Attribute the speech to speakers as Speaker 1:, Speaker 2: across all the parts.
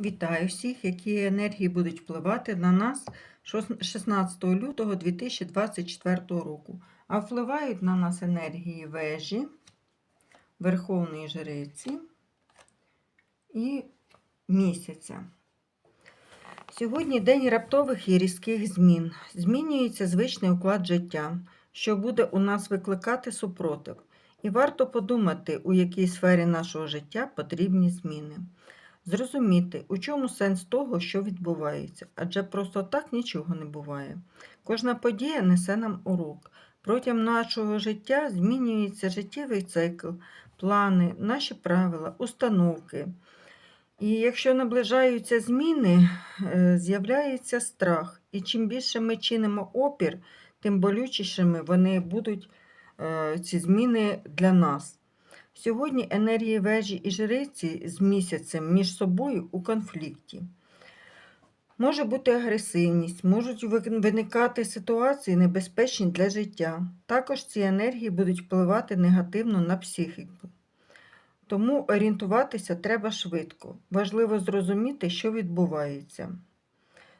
Speaker 1: Вітаю всіх, які енергії будуть впливати на нас 16 лютого 2024 року. А впливають на нас енергії вежі, Верховної Жриці і місяця. Сьогодні день раптових і різких змін. Змінюється звичний уклад життя, що буде у нас викликати супротив. І варто подумати, у якій сфері нашого життя потрібні зміни. Зрозуміти, у чому сенс того, що відбувається, адже просто так нічого не буває. Кожна подія несе нам урок. Протягом нашого життя змінюється життєвий цикл, плани, наші правила, установки. І якщо наближаються зміни, е, з'являється страх. І чим більше ми чинимо опір, тим болючішими вони будуть е, ці зміни для нас. Сьогодні енергії вежі і жриці з місяцем між собою у конфлікті. Може бути агресивність, можуть виникати ситуації небезпечні для життя. Також ці енергії будуть впливати негативно на психіку. Тому орієнтуватися треба швидко. Важливо зрозуміти, що відбувається.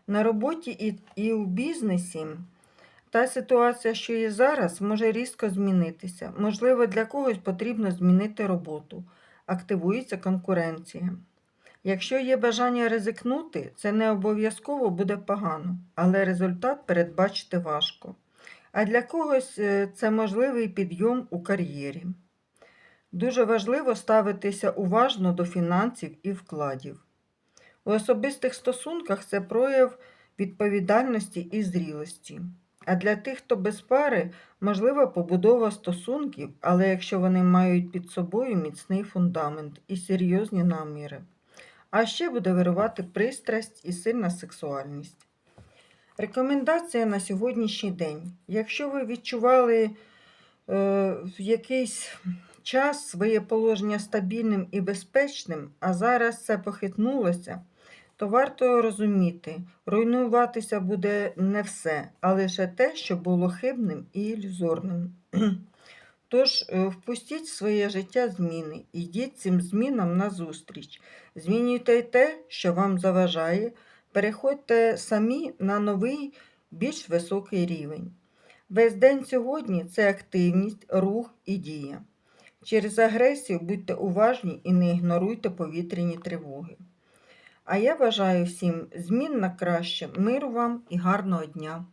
Speaker 1: На роботі і, у бізнесі та ситуація, що є зараз, може різко змінитися. Можливо, для когось потрібно змінити роботу. Активується конкуренція. Якщо є бажання ризикнути, це не обов'язково буде погано, але результат передбачити важко. А для когось е, це можливий підйом у кар'єрі. Дуже важливо ставитися уважно до фінансів і вкладів. У особистих стосунках це прояв відповідальності і зрілості. А для тих, хто без пари, можлива побудова стосунків, але якщо вони мають під собою міцний фундамент і серйозні наміри. А ще буде вирувати пристрасть і сильна сексуальність. Рекомендація на сьогоднішній день. Якщо ви відчували е, в якийсь час своє положення стабільним і безпечним, а зараз це похитнулося, то варто розуміти, руйнуватися буде не все, а лише те, що було хибним і ілюзорним. Тож е, впустіть в своє життя зміни, йдіть цим змінам назустріч. Змінюйте й те, що вам заважає, переходьте самі на новий, більш високий рівень. Весь день сьогодні це активність, рух і дія. Через агресію будьте уважні і не ігноруйте повітряні тривоги. А я бажаю всім змін на краще, миру вам і гарного дня!